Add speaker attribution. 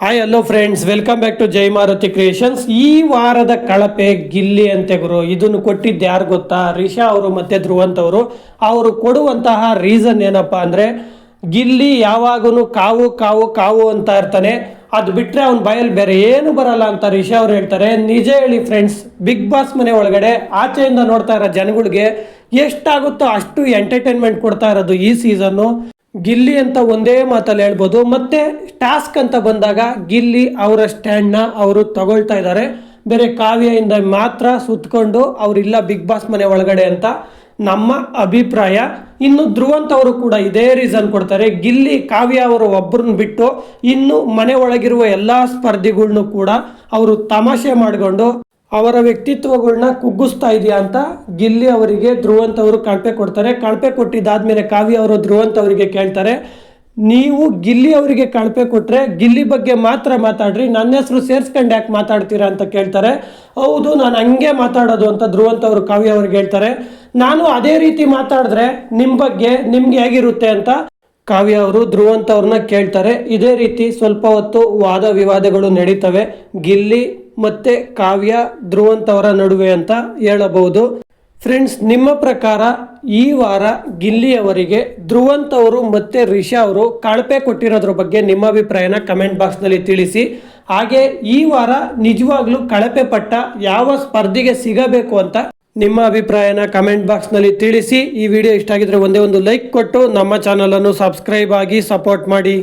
Speaker 1: Hi hello friends welcome back to Jai Maruti creations ಈ ವಾರದ ಕಳಪೆ ಗಿಲ್ಲಿ ಅಂತೆ ಗುರು, ಇದನ್ನು ಕೊಟ್ಟಿದ್ದು ಯಾರು ಗೊತ್ತಾ? ರಿಷಾ ಅವರು ಮತ್ತೆ ಧ್ರುವಂತ್ ಅವರು. ಅವರು ಕೊಡುವಂತಹ ರೀಸನ್ ಏನಪ್ಪಾ ಅಂದ್ರೆ, ಗಿಲ್ಲಿ ಯಾವಾಗೂ ಕಾವು ಕಾವು ಕಾವು ಅಂತ ಇರ್ತಾನೆ. ಅದು ಬಿಟ್ರೆ ಅವ್ನ ಬಾಯಲ್ಲಿ ಬೇರೆ ಏನು ಬರಲ್ಲ ಅಂತ ರಿಷಾ ಅವ್ರು ಹೇಳ್ತಾರೆ. ನಿಜ ಹೇಳಿ ಫ್ರೆಂಡ್ಸ್ ಬಿಗ್ ಬಾಸ್ ಮನೆ ಒಳಗಡೆ ಆಚೆಯಿಂದ ನೋಡ್ತಾ ಇರೋ ಜನಗಳಿಗೆ ಎಷ್ಟಾಗುತ್ತೋ ಅಷ್ಟು ಎಂಟರ್ಟೈನ್ಮೆಂಟ್ ಕೊಡ್ತಾ ಇರೋದು ಈ ಸೀಸನ್ನು ಗಿಲ್ಲಿ ಅಂತ ಒಂದೇ ಮಾತಲ್ಲಿ ಹೇಳ್ಬೋದು. ಮತ್ತೆ ಟಾಸ್ಕ್ ಅಂತ ಬಂದಾಗ ಗಿಲ್ಲಿ ಅವರ ಸ್ಟ್ಯಾಂಡ್ನ ಅವರು ತಗೊಳ್ತಾ ಇದ್ದಾರೆ. ಬೇರೆ ಕಾವ್ಯದಿಂದ ಮಾತ್ರ ಸುತ್ತಕೊಂಡು ಅವರಿಲ್ಲ ಬಿಗ್ ಬಾಸ್ ಮನೆ ಒಳಗಡೆ ಅಂತ ನಮ್ಮ ಅಭಿಪ್ರಾಯ. ಇನ್ನು ಧ್ರುವಂತ ಅವರು ಕೂಡ ಇದೇ ರೀಸನ್ ಕೊಡ್ತಾರೆ. ಗಿಲ್ಲಿ, ಕಾವ್ಯ ಅವರು ಒಬ್ಬರನ್ನ ಬಿಟ್ಟು ಇನ್ನು ಮನೆ ಒಳಗಿರುವ ಎಲ್ಲ ಸ್ಪರ್ಧಿಗಳ್ನು ಕೂಡ ಅವರು ತಮಾಷೆ ಮಾಡಿಕೊಂಡು ಅವರ ವ್ಯಕ್ತಿತ್ವಗಳನ್ನ ಕುಗ್ಗಿಸ್ತಾ ಇದೆಯಾ ಅಂತ ಗಿಲ್ಲಿ ಅವರಿಗೆ ಧ್ರುವಂತ ಅವರು ಕಳಪೆ ಕೊಡ್ತಾರೆ. ಕಳಪೆ ಕೊಟ್ಟಿದ್ದಾದ್ಮೇಲೆ ಕಾವ್ಯ ಅವರು ಧ್ರುವಂತ ಅವರಿಗೆ ಕೇಳ್ತಾರೆ. ನೀವು ಗಿಲ್ಲಿ ಅವರಿಗೆ ಕಳಪೆ ಕೊಟ್ಟರೆ ಗಿಲ್ಲಿ ಬಗ್ಗೆ ಮಾತ್ರ ಮಾತಾಡ್ರಿ, ನನ್ನ ಹೆಸರು ಸೇರ್ಸ್ಕೊಂಡು ಯಾಕೆ ಮಾತಾಡ್ತೀರಾ ಅಂತ ಕೇಳ್ತಾರೆ. ಹೌದು, ನಾನು ಹಂಗೆ ಮಾತಾಡೋದು ಅಂತ ಧ್ರುವಂತ ಅವರು ಕಾವ್ಯ ಅವ್ರಿಗೆ ಹೇಳ್ತಾರೆ. ನಾನು ಅದೇ ರೀತಿ ಮಾತಾಡಿದ್ರೆ ನಿಮ್ಮ ಬಗ್ಗೆ ನಿಮ್ಗೆ ಹೇಗಿರುತ್ತೆ ಅಂತ ಕಾವ್ಯ ಅವರು ಧ್ರುವಂತ ಅವ್ರನ್ನ ಕೇಳ್ತಾರೆ. ಇದೇ ರೀತಿ ಸ್ವಲ್ಪ ಹೊತ್ತು ವಾದ ವಿವಾದಗಳು ನಡೀತವೆ. ಗಿಲ್ಲಿ ಮತ್ತೆ ಕಾವ್ಯ ಧ್ರುವಂತವರ ನಡುವೆ ಅಂತ ಹೇಳಬಹುದು. ಫ್ರೆಂಡ್ಸ್ ನಿಮ್ಮ ಪ್ರಕಾರ ಈ ವಾರ ಗಿಲ್ಲಿ ಅವರಿಗೆ ಧ್ರುವಂತ್ ಅವರು ಮತ್ತೆ ರಿಷಾ ಅವರು ಕಳಪೆ ಕೊಟ್ಟಿರೋದ್ರ ಬಗ್ಗೆ ನಿಮ್ಮ ಅಭಿಪ್ರಾಯನ ಕಮೆಂಟ್ ಬಾಕ್ಸ್ನಲ್ಲಿ ತಿಳಿಸಿ. ಹಾಗೆ ಈ ವಾರ ನಿಜವಾಗ್ಲೂ ಕಳಪೆ ಪಟ್ಟ ಯಾವ ಸ್ಪರ್ಧಿಗೆ ಸಿಗಬೇಕು ಅಂತ ನಿಮ್ಮ ಅಭಿಪ್ರಾಯನ ಕಮೆಂಟ್ ಬಾಕ್ಸ್ನಲ್ಲಿ ತಿಳಿಸಿ. ಈ ವಿಡಿಯೋ ಇಷ್ಟ ಆಗಿದ್ರೆ ಒಂದೇ ಒಂದು ಲೈಕ್ ಕೊಟ್ಟು ನಮ್ಮ ಚಾನಲನ್ನು ಸಬ್ಸ್ಕ್ರೈಬ್ ಆಗಿ ಸಪೋರ್ಟ್ ಮಾಡಿ.